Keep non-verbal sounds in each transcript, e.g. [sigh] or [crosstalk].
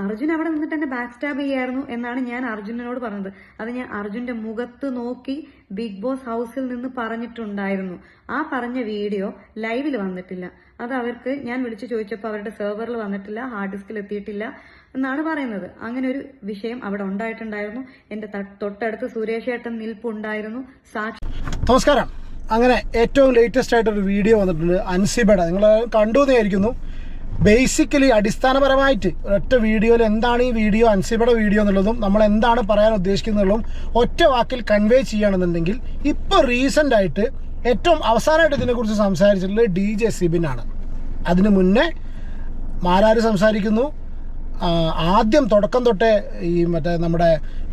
അർജുൻ അവിടെ നിന്നിട്ട് എന്നെ ബാക്ക് സ്റ്റാബ് ചെയ്യായിരുന്നു എന്നാണ് ഞാൻ അർജുനനോട് പറഞ്ഞത്. അത് ഞാൻ അർജുന്റെ മുഖത്ത് നോക്കി ബിഗ് ബോസ് ഹൗസിൽ നിന്ന് പറഞ്ഞിട്ടുണ്ടായിരുന്നു. ആ പറഞ്ഞ വീഡിയോ ലൈവിൽ വന്നിട്ടില്ല. അത് അവർക്ക് ഞാൻ വിളിച്ചു ചോദിച്ചപ്പോൾ അവരുടെ സെർവറിൽ വന്നിട്ടില്ല ഹാർഡ് ഡിസ്കിൽ എത്തിയിട്ടില്ല എന്നാണ് പറയുന്നത്. അങ്ങനെ ഒരു വിഷയം അവിടെ ഉണ്ടായിട്ടുണ്ടായിരുന്നു. എന്റെ തൊട്ടടുത്ത് സുരേഷ് ഏട്ടൻ നിൽപ്പുണ്ടായിരുന്നു. സാക്ഷി നമസ്കാരം. അങ്ങനെ ഏറ്റവും ലേറ്റസ്റ്റ് ആയിട്ടൊരു വീഡിയോ വന്നിട്ടുണ്ട്. അൻസിബയുടെ നിങ്ങൾ കണ്ടു എന്നായിരിക്കുന്നു ബേസിക്കലി അടിസ്ഥാനപരമായിട്ട് ഒറ്റ വീഡിയോയിൽ എന്താണ് ഈ വീഡിയോ അൻസിബയുടെ വീഡിയോ എന്നുള്ളതും നമ്മൾ എന്താണ് പറയാൻ ഉദ്ദേശിക്കുന്നതും ഒറ്റ വാക്കിൽ കൺവേ ചെയ്യുകയാണെന്നുണ്ടെങ്കിൽ ഇപ്പോൾ റീസെന്റ് ആയിട്ട് ഏറ്റവും അവസാനമായിട്ട് ഇതിനെക്കുറിച്ച് സംസാരിച്ചിട്ടുള്ളത് ഡി ജെ സിബിനാണ് അതിന് മുന്നേ മാരാര് സംസാരിക്കുന്നു. ആദ്യം തുടക്കം തൊട്ടേ ഈ മറ്റേ നമ്മുടെ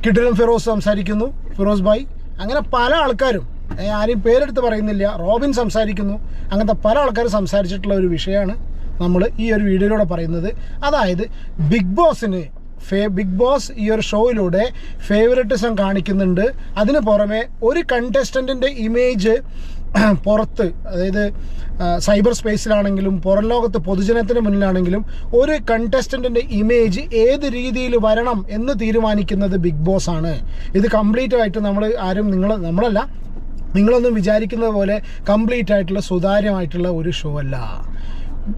കിഡിലും ഫിറോസ് സംസാരിക്കുന്നു ഫിറോസ് ഭായ്. അങ്ങനെ പല ആൾക്കാരും ആരെയും പേരെടുത്ത് പറയുന്നില്ല. റോബിൻ സംസാരിക്കുന്നു. അങ്ങനത്തെ പല ആൾക്കാരും സംസാരിച്ചിട്ടുള്ള ഒരു വിഷയമാണ്. നമ്മൾ ഈ ഒരു വീഡിയോയിലൂടെ പറയുന്നത്. അതായത് ബിഗ് ബോസിന് ഫേ ബിഗ് ബോസ് ഈ ഒരു ഷോയിലൂടെ ഫേവററ്റിസം കാണിക്കുന്നുണ്ട്. അതിന് പുറമെ ഒരു കണ്ടസ്റ്റന്റിന്റെ ഇമേജ് [clears throat] പുറത്ത് അതായത് സൈബർ സ്പേസിലാണെങ്കിലും പുറം ലോകത്ത് പൊതുജനത്തിന് മുന്നിലാണെങ്കിലും ഒരു കണ്ടസ്റ്റന്റിന്റെ ഇമേജ് ഏത് രീതിയിൽ വരണം എന്ന് തീരുമാനിക്കുന്നത് ബിഗ് ബോസ് ആണ്. ഇത് കംപ്ലീറ്റ് ആയിട്ട് നമ്മൾ ആരും നിങ്ങൾ നമ്മളല്ല നിങ്ങളൊന്നും വിചാരിക്കുന്നത് പോലെ കംപ്ലീറ്റ് ആയിട്ടുള്ള സുതാര്യമായിട്ടുള്ള ഒരു ഷോ അല്ല.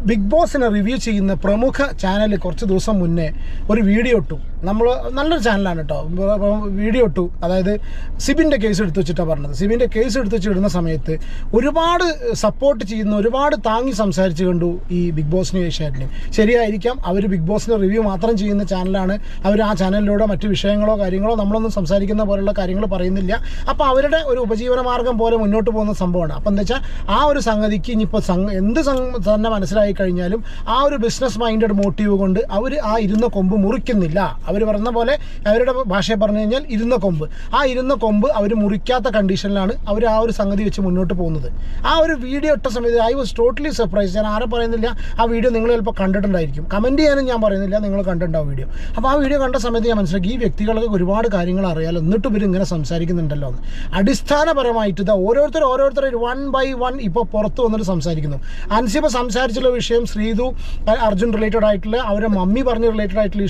ബിഗ് ബോസിനെ റിവ്യൂ ചെയ്യുന്ന പ്രമുഖ ചാനൽ കുറച്ച് ദിവസം മുന്നേ ഒരു വീഡിയോ ഇട്ടു. നമ്മൾ നല്ലൊരു ചാനലാണ് കേട്ടോ വീഡിയോ ഇട്ടു. അതായത് സിബിന്റെ കേസ് എടുത്ത് വെച്ചിട്ടാണ് പറഞ്ഞത്. സിബിന്റെ കേസ് എടുത്ത് വെച്ചിടുന്ന സമയത്ത് ഒരുപാട് സപ്പോർട്ട് ചെയ്യുന്ന ഒരുപാട് താങ്ങി സംസാരിച്ച് കണ്ടു ഈ ബിഗ് ബോസിന് ശേഷം ശരിയായിരിക്കാം അവർ ബിഗ് ബോസിന്റെ റിവ്യൂ മാത്രം ചെയ്യുന്ന ചാനലാണ് അവർ ആ ചാനലിലൂടെ മറ്റു വിഷയങ്ങളോ കാര്യങ്ങളോ നമ്മളൊന്നും സംസാരിക്കുന്ന പോലുള്ള കാര്യങ്ങൾ പറയുന്നില്ല. അപ്പോൾ അവരുടെ ഒരു ഉപജീവന മാർഗം പോലെ മുന്നോട്ട് പോകുന്ന സംഭവമാണ്. അപ്പം എന്താ വെച്ചാൽ ആ ഒരു സംഗതിക്ക് ഇനിയിപ്പോൾ സംഘ എന്ത് തന്നെ മനസ്സിലായി കഴിഞ്ഞാലും ആ ഒരു ബിസിനസ് മൈൻഡഡ് മോട്ടീവ് കൊണ്ട് അവർ ആ ഇരുന്ന കൊമ്പ് മുറിക്കുന്നില്ല. അവർ പറഞ്ഞ പോലെ അവരുടെ ഭാഷയെ പറഞ്ഞു കഴിഞ്ഞാൽ ഇരുന്ന കൊമ്പ്. ആ ഇരുന്ന കൊമ്പ് അവർ മുറിക്കാത്ത കണ്ടീഷനിലാണ് അവർ ആ ഒരു സംഗതി വെച്ച് മുന്നോട്ട് പോകുന്നത്. ആ ഒരു വീഡിയോ ഇട്ട സമയത്ത് ഐ വാസ് ടോട്ടലി സർപ്രൈസ് ഞാൻ ആരെ പറയുന്നില്ല ആ വീഡിയോ നിങ്ങൾ ചിലപ്പോൾ കണ്ടിട്ടുണ്ടായിരിക്കും. കമന്റ് ചെയ്യാനും ഞാൻ പറയുന്നില്ല നിങ്ങൾ കണ്ടിട്ടുണ്ടാവും വീഡിയോ അപ്പോൾ ആ വീഡിയോ കണ്ട സമയത്ത് ഞാൻ മനസ്സിലാക്കി ഈ വ്യക്തികൾക്ക് ഒരുപാട് കാര്യങ്ങൾ അറിയാലോ. എന്നിട്ട് ഇവർ ഇങ്ങനെ സംസാരിക്കുന്നുണ്ടല്ലോ എന്ന്. അടിസ്ഥാനപരമായിട്ട് ഇതാ ഓരോരുത്തർ ഓരോരുത്തർ വൺ ബൈ വൺ ഇപ്പോൾ പുറത്ത് വന്നിട്ട് സംസാരിക്കുന്നു. അൻസിബ സംസാരിച്ചുള്ള വിഷയം ശ്രീതു അർജുൻ റിലേറ്റഡ് ആയിട്ടുള്ള അവരുടെ മമ്മി പറഞ്ഞ് റിലേറ്റഡ് ആയിട്ടുള്ള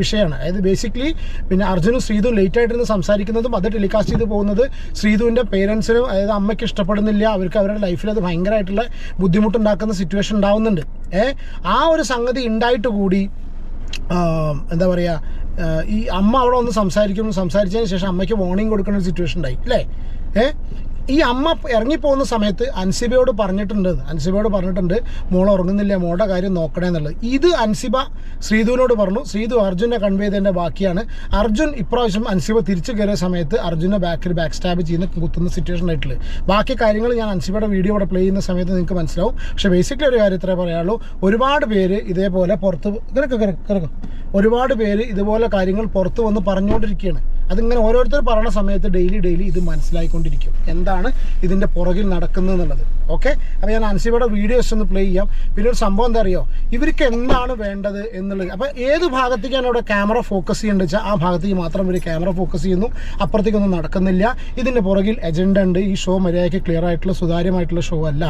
വിഷയമാണ്. അതായത് ബേസിക്കലി പിന്നെ അർജുനും ശ്രീതു ലേറ്റ് ആയിട്ടിരുന്ന് സംസാരിക്കുന്നതും അത് ടെലികാസ്റ്റ് ചെയ്ത് പോകുന്നത് ശ്രീതുവിന്റെ പേരൻസിനും അതായത് അമ്മയ്ക്ക് ഇഷ്ടപ്പെടുന്നില്ല അവർക്ക് അവരുടെ ലൈഫിൽ അത് ഭയങ്കരമായിട്ടുള്ള ബുദ്ധിമുട്ടുണ്ടാക്കുന്ന സിറ്റുവേഷൻ ഉണ്ടാവുന്നുണ്ട്. ഏ? ആ ഒരു സംഗതി ഉണ്ടായിട്ട് കൂടി എന്താ പറയുക ഈ അമ്മ അവിടെ ഒന്ന് സംസാരിക്കും സംസാരിച്ചതിന് ശേഷം അമ്മയ്ക്ക് വാർണിംഗ് കൊടുക്കുന്ന ഒരു സിറ്റുവേഷൻ ഉണ്ടായി അല്ലേ? ഏ? ഈ അമ്മ ഇറങ്ങിപ്പോകുന്ന സമയത്ത് അൻസിബയോട് പറഞ്ഞിട്ടുണ്ട് അൻസിബയോട് പറഞ്ഞിട്ടുണ്ട് മോൾ ഉറങ്ങുന്നില്ല മോളുടെ കാര്യം നോക്കണേ എന്നുള്ളത്. ഇത് അൻസിബ ശ്രീധുവിനോട് പറഞ്ഞു. ശ്രീധു അർജുനെ കൺവേ ചെയ്തതിന്റെ ബാക്കിയാണ്. അർജുൻ ഇപ്രാവശ്യം അൻസിബ തിരിച്ചു കയറിയ സമയത്ത് അർജുനെ ബാക്കിൽ ബാക്ക് സ്റ്റാബ് ചെയ്യുന്ന കുത്തുന്ന സിറ്റുവേഷൻ ആയിട്ടുള്ളത് ബാക്കി കാര്യങ്ങൾ ഞാൻ അൻസിബയുടെ വീഡിയോ ഇവിടെ പ്ലേ ചെയ്യുന്ന സമയത്ത് നിങ്ങൾക്ക് മനസ്സിലാവും. പക്ഷെ ബേസിക്കലി ഒരു കാര്യം ഇത്രേ പറയാനുള്ളൂ. ഒരുപാട് പേര് ഇതേപോലെ പുറത്ത് കിടക്കും കിടക്കും ഒരുപാട് പേര് ഇതുപോലെ കാര്യങ്ങൾ പുറത്ത് വന്ന് പറഞ്ഞുകൊണ്ടിരിക്കുകയാണ്. അതിങ്ങനെ ഓരോരുത്തർ പറയുന്ന സമയത്ത് ഡെയിലി ഡെയിലി ഇത് മനസ്സിലായിക്കൊണ്ടിരിക്കും. എന്താണ് ഇതിന്റെ പുറകിൽ നടക്കുന്നത് എന്നുള്ളത്. ഓക്കെ അപ്പോൾ ഞാൻ അൻസിബയുടെ വീഡിയോസ് ഒന്ന് പ്ലേ ചെയ്യാം. പിന്നെ ഒരു സംഭവം എന്താ അറിയോ? ഇവർക്ക് എന്താണ് വേണ്ടത് എന്നുള്ളത്. അപ്പോൾ ഏത് ഭാഗത്തേക്കാണ് ഇവിടെ ക്യാമറ ഫോക്കസ് ചെയ്യേണ്ടത് വെച്ചാൽ ആ ഭാഗത്തേക്ക് മാത്രം ഇവർ ക്യാമറ ഫോക്കസ് ചെയ്യുന്നു. അപ്പുറത്തേക്കൊന്നും നടക്കുന്നില്ല. ഇതിന്റെ പുറകിൽ എജൻഡ ഉണ്ട്. ഈ ഷോ മര്യാദയ്ക്ക് ക്ലിയർ ആയിട്ടുള്ള സുതാര്യമായിട്ടുള്ള ഷോ അല്ല.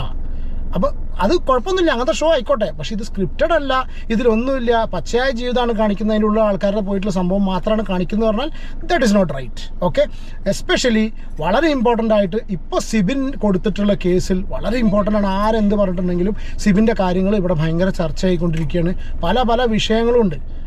അപ്പോൾ അത് കുഴപ്പമൊന്നുമില്ല. അങ്ങനത്തെ ഷോ ആയിക്കോട്ടെ. പക്ഷേ ഇത് സ്ക്രിപ്റ്റഡ് അല്ല. ഇതിലൊന്നുമില്ല. പച്ചയായ ജീവിതമാണ് കാണിക്കുന്നതിനുള്ള ആൾക്കാരുടെ പോയിട്ടുള്ള സംഭവം മാത്രമാണ് കാണിക്കുന്നത് പറഞ്ഞാൽ that is not right okay especially വളരെ ഇമ്പോർട്ടന്റ് ആയിട്ട് ഇപ്പോൾ സിബിൻ കൊടുത്തിട്ടുള്ള കേസിൽ വളരെ ഇമ്പോർട്ടന്റ് ആണ്. ആരെന്ത് പറഞ്ഞിട്ടുണ്ടെങ്കിലും സിബിന്റെ കാര്യങ്ങൾ ഇവിടെ ഭയങ്കര ചർച്ച ആയിക്കൊണ്ടിരിക്കുകയാണ് പല പല വിഷയങ്ങളും ഉണ്ട്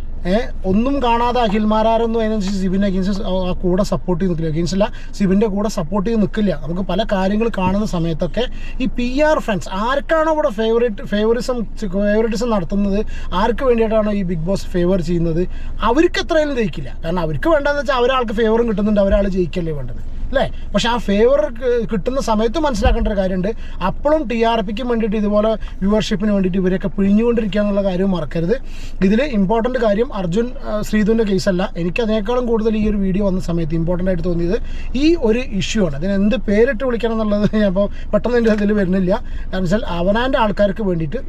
ഒന്നും കാണാതെ അഖിൽമാരാരൊന്നും അതിനനുസരിച്ച് സിബിനെ അഗേൻസ്റ്റ് ആ കൂടെ സപ്പോർട്ട് ചെയ്ത് നിൽക്കില്ല. അഗെൻസ്റ്റ് അല്ല സിബിന്റെ കൂടെ സപ്പോർട്ട് ചെയ്ത് നിൽക്കില്ല. നമുക്ക് പല കാര്യങ്ങൾ കാണുന്ന സമയത്തൊക്കെ ഈ പി ആർ ഫ്രണ്ട്സ് ആർക്കാണോ ഇവിടെ ഫേവറേറ്റ് ഫേവറിസം ഫേവറിറ്റിസം നടത്തുന്നത്? ആർക്ക് വേണ്ടിയിട്ടാണോ ഈ ബിഗ് ബോസ് ഫേവർ ചെയ്യുന്നത്? അവർക്ക് എത്രയും ജയിക്കില്ല. കാരണം അവർക്ക് വേണ്ടതെന്ന് വെച്ചാൽ ഒരാൾക്ക് ഫേവറും കിട്ടുന്നുണ്ട് ഒരാൾ ജയിക്കല്ലേ വേണ്ടത്. അല്ലേ? പക്ഷെ ആ ഫേവർ കിട്ടുന്ന സമയത്ത് മനസ്സിലാക്കേണ്ട ഒരു കാര്യമുണ്ട്. അപ്പോഴും ടി ആർ പിക്ക് വേണ്ടിയിട്ട് ഇതുപോലെ വ്യൂവർഷിപ്പിന് വേണ്ടിയിട്ട് ഇവരൊക്കെ പിഴിഞ്ഞുകൊണ്ടിരിക്കുക എന്നുള്ള കാര്യം മറക്കരുത്. ഇതിൽ ഇമ്പോർട്ടന്റ് കാര്യം അർജുൻ ശ്രീധുവിന്റെ കേസല്ല. എനിക്ക് അതിനേക്കാളും കൂടുതൽ ഈ ഒരു വീഡിയോ വന്ന സമയത്ത് ഇമ്പോർട്ടന്റ് ആയിട്ട് തോന്നിയത് ഈ ഒരു ഇഷ്യൂ ആണ്. അതിന് എന്ത് പേരിട്ട് വിളിക്കണം എന്നുള്ളത് ഞാൻ ഇപ്പോൾ പെട്ടെന്ന് എന്റെ ഇതിൽ വരുന്നില്ല. കാരണം വെച്ചാൽ അവനാന്റെ ആൾക്കാർക്ക് വേണ്ടിയിട്ട്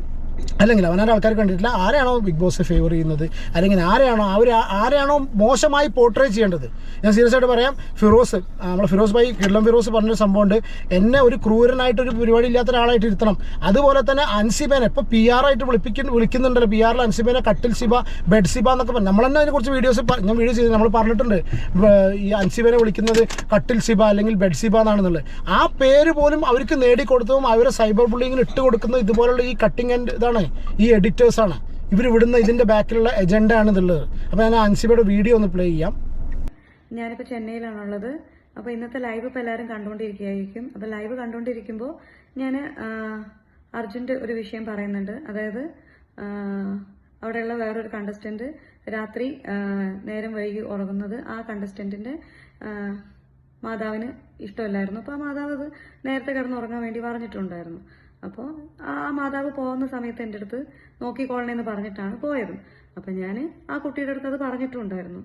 അല്ലെങ്കിൽ അവനാരുടെ ആൾക്കാർ കണ്ടിട്ടില്ല. ആരെയാണോ ബിഗ് ബോസ് ഫേവർ ചെയ്യുന്നത്? അല്ലെങ്കിൽ ആരെയാണോ അവർ ആരെയാണോ മോശമായി പോർട്രേ ചെയ്യേണ്ടത്? ഞാൻ സീരിയസ് ആയിട്ട് പറയാം. ഫിറോസ് നമ്മൾ ഫിറോസ് ഭായി കിഡ്ലം ഫിറോസ് പറഞ്ഞൊരു സംഭവമുണ്ട്. എന്നെ ഒരു ക്രൂരനായിട്ടൊരു പരിപാടി ഇല്ലാത്ത ഒരാളായിട്ട് ഇരുത്തണം. അതുപോലെ തന്നെ അൻസിബേനെ ഇപ്പോൾ പി ആയിട്ട് വിളിപ്പിക്കുന്ന വിളിക്കുന്നുണ്ടല്ലോ. പി ആറിൽ അൻസിബേനെ കട്ടിൽ സിബ ബെഡ് സിബ എന്നൊക്കെ പറഞ്ഞു. നമ്മൾ തന്നെ അതിനെക്കുറിച്ച് വീഡിയോസ് ഞാൻ വീഡിയോ ചെയ്ത് നമ്മൾ പറഞ്ഞിട്ടുണ്ട്. ഈ അൻസിബേനെ വിളിക്കുന്നത് കട്ടിൽ സിബ അല്ലെങ്കിൽ ബെഡ് സിബ എന്നാണെന്നുള്ളത്. ആ പേര് പോലും അവർക്ക് നേടിക്കൊടുത്തതും അവരെ സൈബർ ബുള്ളിങ്ങിന് ഇട്ട് കൊടുക്കുന്നത് ഇതുപോലുള്ള ഈ കട്ടിങ് ആൻഡ് ഇതാണ്. ഈ എഡിറ്റേഴ്സാണ് ഇവർ ഇവിടുന്ന് ഇതിന്റെ ബാക്കിലുള്ള എജൻഡ ആണ് അപ്പോൾ ഞാൻ അൻസിബയുടെ വീഡിയോ ഒന്ന് പ്ലേ ചെയ്യാം. ഞാനിപ്പോൾ ചെന്നൈയിലാണുള്ളത്. അപ്പോൾ ഇന്നത്തെ ലൈവ് ഇപ്പോൾ എല്ലാവരും കണ്ടുകൊണ്ടിരിക്കുകയായിരിക്കും അപ്പോൾ ലൈവ് കണ്ടുകൊണ്ടിരിക്കുമ്പോൾ ഞാൻ അർജുന്റെ ഒരു വിഷയം പറയുന്നുണ്ട്. അതായത് അവിടെയുള്ള വേറൊരു കണ്ടസ്റ്റന്റ് രാത്രി നേരം വൈകി ഉറങ്ങുന്നത് ആ കണ്ടസ്റ്റന്റിന്റെ മാതാവിന് ഇഷ്ടമല്ലായിരുന്നു. അപ്പോൾ ആ മാതാവ് അത് നേരത്തെ കിടന്ന് ഉറങ്ങാൻ വേണ്ടി പറഞ്ഞിട്ടുണ്ടായിരുന്നു. അപ്പോൾ ആ മാതാവ് പോകുന്ന സമയത്ത് എന്റെ അടുത്ത് നോക്കിക്കോളണേന്ന് പറഞ്ഞിട്ടാണ് പോയത്. അപ്പം ഞാൻ ആ കുട്ടിയുടെ അടുത്ത് അത് പറഞ്ഞിട്ടുണ്ടായിരുന്നു.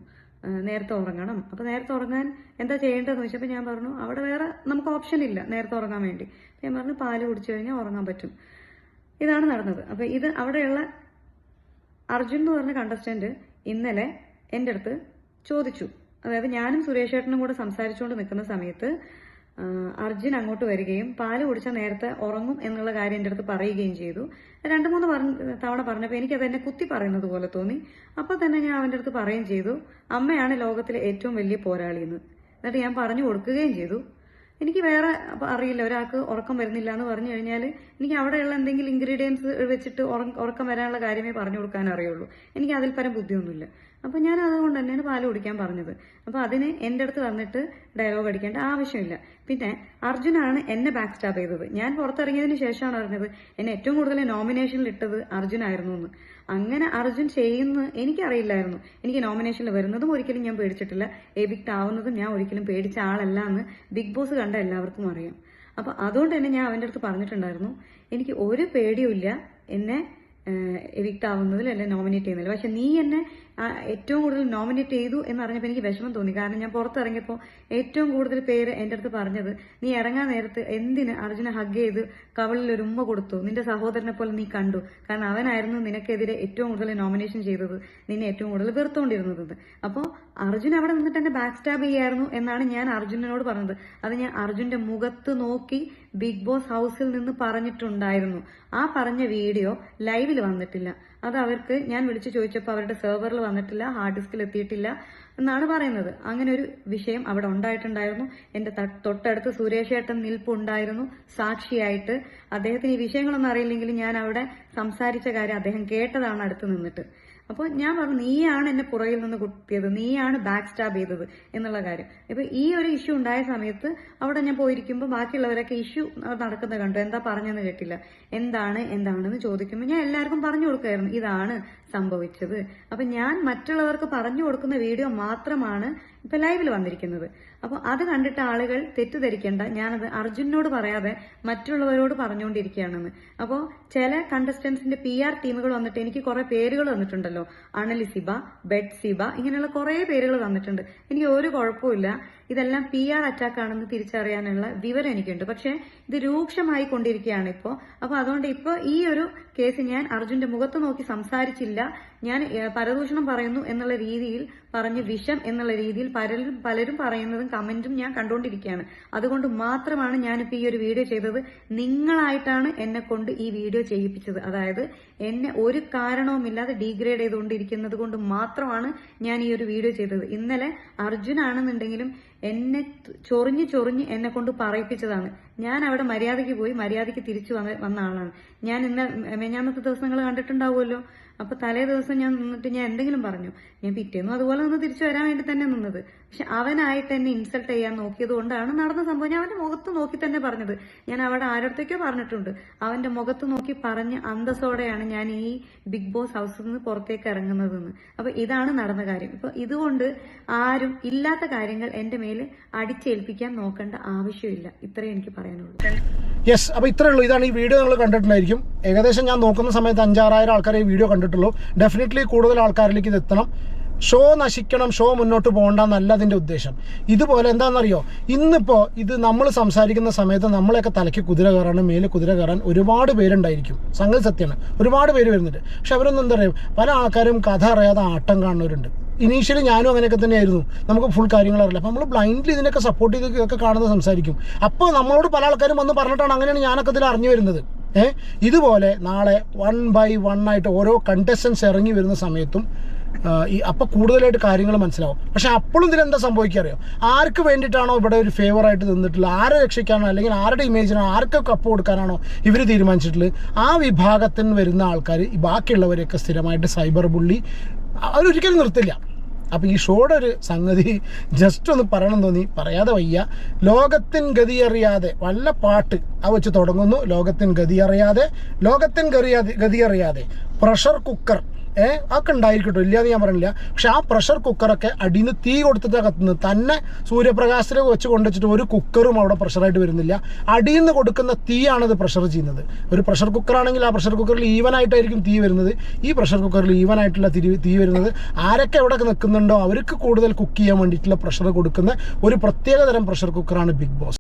നേരത്തെ ഉറങ്ങണം. അപ്പോൾ നേരത്തെ ഉറങ്ങാൻ എന്താ ചെയ്യേണ്ടതെന്ന് ചോദിച്ചപ്പോൾ ഞാൻ പറഞ്ഞു അവിടെ വേറെ നമുക്ക് ഓപ്ഷൻ ഇല്ല നേരത്തെ ഉറങ്ങാൻ വേണ്ടി. ഞാൻ പറഞ്ഞു പാൽ കുടിച്ചു കഴിഞ്ഞാൽ ഉറങ്ങാൻ പറ്റും. ഇതാണ് നടന്നത്. അപ്പോൾ ഇത് അവിടെയുള്ള അർജുൻ എന്ന് പറഞ്ഞ കണ്ടസ്റ്റന്റ് ഇന്നലെ എന്റെ അടുത്ത് ചോദിച്ചു. അതായത് ഞാനും സുരേഷ് ഏട്ടനും കൂടെ സംസാരിച്ചുകൊണ്ട് നിൽക്കുന്ന സമയത്ത് അർജുൻ അങ്ങോട്ട് വരികയും പാൽ കുടിച്ചാൽ നേരത്തെ ഉറങ്ങും എന്നുള്ള കാര്യം എന്റെ അടുത്ത് പറയുകയും ചെയ്തു. രണ്ട് മൂന്ന് പറഞ്ഞ തവണ പറഞ്ഞപ്പോൾ എനിക്കത് എന്നെ കുത്തി പറയുന്നത് പോലെ തോന്നി. അപ്പോൾ തന്നെ ഞാൻ അവന്റെ അടുത്ത് പറയുകയും ചെയ്തു. അമ്മയാണ് ലോകത്തിലെ ഏറ്റവും വലിയ പോരാളി എന്ന് എന്നിട്ട് ഞാൻ പറഞ്ഞു കൊടുക്കുകയും ചെയ്തു. എനിക്ക് വേറെ അറിയില്ല. ഒരാൾക്ക് ഉറക്കം വരുന്നില്ല എന്ന് പറഞ്ഞു കഴിഞ്ഞാൽ എനിക്ക് അവിടെയുള്ള എന്തെങ്കിലും ഇൻഗ്രീഡിയൻസ് വെച്ചിട്ട് ഉറക്കം വരാനുള്ള കാര്യമേ പറഞ്ഞു കൊടുക്കാൻ അറിയുള്ളൂ. എനിക്ക് അതിൽ പരം ബുദ്ധിയൊന്നുമില്ല. അപ്പൊ ഞാൻ അതുകൊണ്ട് തന്നെയാണ് പാൽ കുടിക്കാൻ പറഞ്ഞത്. അപ്പൊ അതിന് എന്റെ അടുത്ത് വന്നിട്ട് ഡയലോഗ് അടിക്കേണ്ട ആവശ്യമില്ല. പിന്നെ അർജുനാണ് എന്നെ ബാക്ക് സ്റ്റാപ്പ് ചെയ്തത്. ഞാൻ പുറത്തിറങ്ങിയതിന് ശേഷമാണ് അറിഞ്ഞത്. എന്നെ ഏറ്റവും കൂടുതൽ നോമിനേഷനിൽ ഇട്ടത് അർജുനായിരുന്നു എന്ന്. അങ്ങനെ അർജുൻ ചെയ്യുന്ന എനിക്കറിയില്ലായിരുന്നു. എനിക്ക് നോമിനേഷനിൽ വരുന്നതും ഒരിക്കലും ഞാൻ പേടിച്ചിട്ടില്ല. എവിക്ട് ആവുന്നതും ഞാൻ ഒരിക്കലും പേടിച്ച ആളല്ല എന്ന് ബിഗ് ബോസ് കണ്ട എല്ലാവർക്കും അറിയാം. അപ്പൊ അതുകൊണ്ട് തന്നെ ഞാൻ അവന്റെ അടുത്ത് പറഞ്ഞിട്ടുണ്ടായിരുന്നു. എനിക്ക് ഒരു പേടിയുമില്ല. എന്നെ എവിക്ട് ആവുന്നതിൽ അല്ലെ നോമിനേറ്റ് ചെയ്യുന്നതിൽ പക്ഷെ നീ എന്നെ ഏറ്റവും കൂടുതൽ നോമിനേറ്റ് ചെയ്തു എന്ന് പറഞ്ഞപ്പോൾ എനിക്ക് വിഷമം തോന്നി. കാരണം ഞാൻ പുറത്തിറങ്ങിയപ്പോൾ ഏറ്റവും കൂടുതൽ പേര് എന്റെ അടുത്ത് പറഞ്ഞത് നീ ഇറങ്ങാൻ നേരത്ത് എന്തിന് അർജുന ഹഗ് ചെയ്ത് കവളിൽ ഒരു ഉമ്മ കൊടുത്തു? നിന്റെ സഹോദരനെ പോലെ നീ കണ്ടു. കാരണം അവനായിരുന്നു നിനക്കെതിരെ ഏറ്റവും കൂടുതൽ നോമിനേഷൻ ചെയ്തത് നിന്നെ ഏറ്റവും കൂടുതൽ വെറുത്തുകൊണ്ടിരുന്നത് അപ്പോൾ അർജുൻ അവിടെ നിന്നിട്ട് എന്നെ ബാക്ക് സ്റ്റാബ് ചെയ്യായിരുന്നു എന്നാണ് ഞാൻ അർജുനനോട് പറഞ്ഞത്. അത് ഞാൻ അർജുന്റെ മുഖത്ത് നോക്കി ബിഗ് ബോസ് ഹൗസിൽ നിന്ന് പറഞ്ഞിട്ടുണ്ടായിരുന്നു. ആ പറഞ്ഞ വീഡിയോ ലൈവിൽ വന്നിട്ടില്ല. അത് അവർക്ക് ഞാൻ വിളിച്ചു ചോദിച്ചപ്പോൾ അവരുടെ സെർവറിൽ വന്നിട്ടില്ല ഹാർഡ് ഡിസ്കിൽ എത്തിയിട്ടില്ല എന്നാണ് പറയുന്നത്. അങ്ങനെ ഒരു വിഷയം അവിടെ ഉണ്ടായിട്ടുണ്ടായിരുന്നു. എന്റെ തൊട്ടടുത്ത് സുരേഷ് ഏട്ടൻ നിൽപ്പുണ്ടായിരുന്നു സാക്ഷിയായിട്ട്. അദ്ദേഹത്തിന് ഈ വിഷയങ്ങളൊന്നും അറിയില്ലെങ്കിലും ഞാൻ അവിടെ സംസാരിച്ച കാര്യം അദ്ദേഹം കേട്ടതാണ് അടുത്ത് നിന്നിട്ട്. അപ്പോൾ ഞാൻ പറഞ്ഞു നീയാണ് എന്നെ പുറകിൽ നിന്ന് കുത്തിയത് നീയാണ് ബാക്ക് സ്റ്റാബ് ചെയ്തത് എന്നുള്ള കാര്യം. ഇപ്പൊ ഈ ഒരു ഇഷ്യൂ ഉണ്ടായ സമയത്ത് അവിടെ ഞാൻ പോയിരിക്കുമ്പോൾ ബാക്കിയുള്ളവരൊക്കെ ഇഷ്യൂ നടക്കുന്നത് കണ്ടു. എന്താ പറഞ്ഞെന്ന് കേട്ടില്ല. എന്താണ് എന്താണെന്ന് ചോദിക്കുമ്പോൾ ഞാൻ എല്ലാവർക്കും പറഞ്ഞു കൊടുക്കുമായിരുന്നു. ഇതാണ് സംഭവിച്ചത്. അപ്പൊ ഞാൻ മറ്റുള്ളവർക്ക് പറഞ്ഞു കൊടുക്കുന്ന വീഡിയോ മാത്രമാണ് ഇപ്പൊ ലൈവിൽ വന്നിരിക്കുന്നത്. അപ്പൊ അത് കണ്ടിട്ട് ആളുകൾ തെറ്റിദ്ധരിക്കേണ്ട ഞാനത് അർജുനോട് പറയാതെ മറ്റുള്ളവരോട് പറഞ്ഞുകൊണ്ടിരിക്കുകയാണെന്ന്. അപ്പോൾ ചില കണ്ടസ്റ്റൻസിന്റെ പി ആർ ടീമുകൾ വന്നിട്ട് എനിക്ക് കുറെ പേരുകൾ വന്നിട്ടുണ്ടല്ലോ അണലിസിബ ബെഡ് സിബ ഇങ്ങനെയുള്ള കുറെ പേരുകൾ വന്നിട്ടുണ്ട് എനിക്ക് ഒരു കുഴപ്പമില്ല ഇതെല്ലാം പി ആർ അറ്റാക്ക് ആണെന്ന് തിരിച്ചറിയാനുള്ള വിവരം എനിക്കുണ്ട്. പക്ഷേ ഇത് രൂക്ഷമായി കൊണ്ടിരിക്കുകയാണ് ഇപ്പോൾ അപ്പൊ അതുകൊണ്ട് ഇപ്പോൾ ഈ ഒരു കേസ് ഞാൻ അർജുന്റെ മുഖത്ത് നോക്കി സംസാരിച്ചില്ല. ഞാൻ ഏഹ്, പരദൂഷണം പറയുന്നു എന്നുള്ള രീതിയിൽ പറഞ്ഞ് വിഷം എന്നുള്ള രീതിയിൽ പലരും പലരും പറയുന്നതും കമന്റും ഞാൻ കണ്ടുകൊണ്ടിരിക്കുകയാണ്. അതുകൊണ്ട് മാത്രമാണ് ഞാനിപ്പോൾ ഈ ഒരു വീഡിയോ ചെയ്തത്. നിങ്ങളായിട്ടാണ് എന്നെ കൊണ്ട് ഈ വീഡിയോ ചെയ്യിപ്പിച്ചത്. അതായത് എന്നെ ഒരു കാരണവുമില്ലാതെ ഡീഗ്രേഡ് ചെയ്തുകൊണ്ടിരിക്കുന്നത് കൊണ്ട് മാത്രമാണ് ഞാൻ ഈ ഒരു വീഡിയോ ചെയ്തത്. ഇന്നലെ അർജുനാണെന്നുണ്ടെങ്കിലും എന്നെ ചൊറിഞ്ഞ് ചൊറിഞ്ഞ് എന്നെ കൊണ്ട് പറയിപ്പിച്ചതാണ്. ഞാൻ അവിടെ മര്യാദയ്ക്ക് പോയി മര്യാദയ്ക്ക് തിരിച്ചു വന്ന ആളാണ്. ഞാൻ ഇന്ന് മെഞ്ഞാമത്തെ ദിവസങ്ങൾ കണ്ടിട്ടുണ്ടാവുമല്ലോ. അപ്പൊ തലേ ദിവസം ഞാൻ നിന്നിട്ട് ഞാൻ എന്തെങ്കിലും പറഞ്ഞു. ഞാൻ പിറ്റേന്നും അതുപോലെ നിന്ന് തിരിച്ചു വരാൻ വേണ്ടി തന്നെ നിന്നത്. പക്ഷെ അവനായിട്ട് എന്നെ ഇൻസൾട്ട് ചെയ്യാൻ നോക്കിയത് കൊണ്ടാണ് നടന്ന സംഭവം. ഞാൻ അവന്റെ മുഖത്ത് നോക്കി തന്നെ പറഞ്ഞത്. ഞാൻ അവിടെ ആരോടത്തേക്കോ പറഞ്ഞിട്ടുണ്ട്. അവന്റെ മുഖത്ത് നോക്കി പറഞ്ഞ് അന്തസ്സോടെയാണ് ഞാൻ ഈ ബിഗ് ബോസ് ഹൗസിൽ നിന്ന് പുറത്തേക്ക് ഇറങ്ങുന്നതെന്ന്. അപ്പൊ ഇതാണ് നടന്ന കാര്യം. ഇപ്പൊ ഇതുകൊണ്ട് ആരും ഇല്ലാത്ത കാര്യങ്ങൾ എന്റെ മേൽ അടിച്ചേൽപ്പിക്കാൻ നോക്കേണ്ട ആവശ്യമില്ല. ഇത്രയും എനിക്ക് പറയാനുള്ളൂ. യെസ് അപ്പൊ ഇത്രേ ഉള്ളൂ. ഇതാണ് ഈ വീഡിയോ നിങ്ങൾ കണ്ടിട്ടുണ്ടായിരിക്കും. ഏകദേശം ഞാൻ നോക്കുന്ന സമയത്ത് അഞ്ചാറായിരം ആൾക്കാർ ഈ വീഡിയോ കണ്ടിട്ടുള്ളൂ ഡെഫിനറ്റ്ലി കൂടുതൽ ആൾക്കാരിലേക്ക് ഇത് എത്തണം. ഷോ നശിക്കണം ഷോ മുന്നോട്ട് പോകണ്ടെന്നല്ല അതിന്റെ ഉദ്ദേശം. ഇതുപോലെ എന്താണെന്നറിയോ? ഇന്നിപ്പോൾ ഇത് നമ്മൾ സംസാരിക്കുന്ന സമയത്ത് നമ്മളെയൊക്കെ തലയ്ക്ക് കുതിര കയറാനും മേലെ കുതിര കയറാൻ ഒരുപാട് പേരുണ്ടായിരിക്കും. സംഗതി സത്യമാണ്. ഒരുപാട് പേര് വരുന്നുണ്ട്. പക്ഷെ അവരൊന്നും എന്താ പറയുക പല ആൾക്കാരും കഥ അറിയാതെ ആട്ടം കാണുന്നവരുണ്ട്. ഇനീഷ്യലി ഞാനും അങ്ങനെയൊക്കെ തന്നെയായിരുന്നു. നമുക്ക് ഫുൾ കാര്യങ്ങൾ അറിയില്ല. അപ്പോൾ നമ്മൾ ബ്ലൈൻഡ്ലി ഇതിനൊക്കെ സപ്പോർട്ട് ചെയ്ത് ഇതൊക്കെ കാണുന്നത് സംസാരിക്കും. അപ്പോൾ നമ്മളോട് പല ആൾക്കാരും വന്ന് പറഞ്ഞിട്ടാണ് അങ്ങനെയാണ് ഞാനൊക്കെ ഇതിൽ അറിഞ്ഞു വരുന്നത്. ഇതുപോലെ നാളെ വൺ ബൈ വൺ ആയിട്ട് ഓരോ കണ്ടസ്റ്റൻസ് ഇറങ്ങി വരുന്ന സമയത്തും ഈ അപ്പോൾ കൂടുതലായിട്ട് കാര്യങ്ങൾ മനസ്സിലാവും. പക്ഷേ അപ്പോഴും ഇതിലെന്താ സംഭവിക്കുക അറിയോ? ആർക്ക് വേണ്ടിയിട്ടാണോ ഇവിടെ ഒരു ഫേവറായിട്ട് നിന്നിട്ടുള്ളത് ആരെ രക്ഷിക്കാനോ അല്ലെങ്കിൽ ആരുടെ ഇമേജിനോ ആർക്ക് കപ്പ് കൊടുക്കാനാണോ ഇവർ തീരുമാനിച്ചിട്ടുള്ളത്? ആ വിഭാഗത്തിന് വരുന്ന ആൾക്കാർ ബാക്കിയുള്ളവരെയൊക്കെ സ്ഥിരമായിട്ട് സൈബർ ബുള്ളി അവരൊരിക്കലും നിർത്തില്ല. അപ്പോൾ ഈ ഷോയുടെ ഒരു സംഗതി ജസ്റ്റ് ഒന്ന് പറയണം തോന്നി. പറയാതെ വയ്യ. ലോകത്തിൻ ഗതി അറിയാതെ വല്ല പാട്ട് ആ വെച്ച് തുടങ്ങുന്നു. ലോകത്തിൻ ഗതി അറിയാതെ ലോകത്തിൻ ഗതി അറിയാതെ. പ്രഷർ കുക്കർ ഏ? അതൊക്കെ ഉണ്ടായിരിക്കട്ടോ ഇല്ലാന്ന് ഞാൻ പറഞ്ഞില്ല. പക്ഷെ ആ പ്രഷർ കുക്കറൊക്കെ അടിന്ന് തീ കൊടുത്തിട്ട് കത്തുന്നത് തന്നെ സൂര്യപ്രകാശത്തിൽ വെച്ച് കൊണ്ടുവച്ചിട്ട് ഒരു കുക്കറും അവിടെ പ്രഷറായിട്ട് വരുന്നില്ല. അടിയിൽ നിന്ന് കൊടുക്കുന്ന തീയാണത് പ്രഷർ ചെയ്യുന്നത്. ഒരു പ്രഷർ കുക്കറാണെങ്കിൽ ആ പ്രഷർ കുക്കറിൽ ഈവൻ ആയിട്ടായിരിക്കും തീ വരുന്നത്. ഈ പ്രഷർ കുക്കറിൽ ഈവൻ ആയിട്ടുള്ള തിരി തീ വരുന്നത്. ആരൊക്കെ എവിടെ നിൽക്കുന്നുണ്ടോ അവർക്ക് കൂടുതൽ കുക്ക് ചെയ്യാൻ വേണ്ടിയിട്ടുള്ള പ്രഷർ കൊടുക്കുന്ന ഒരു പ്രത്യേകതരം പ്രഷർ കുക്കറാണ് ബിഗ് ബോസ്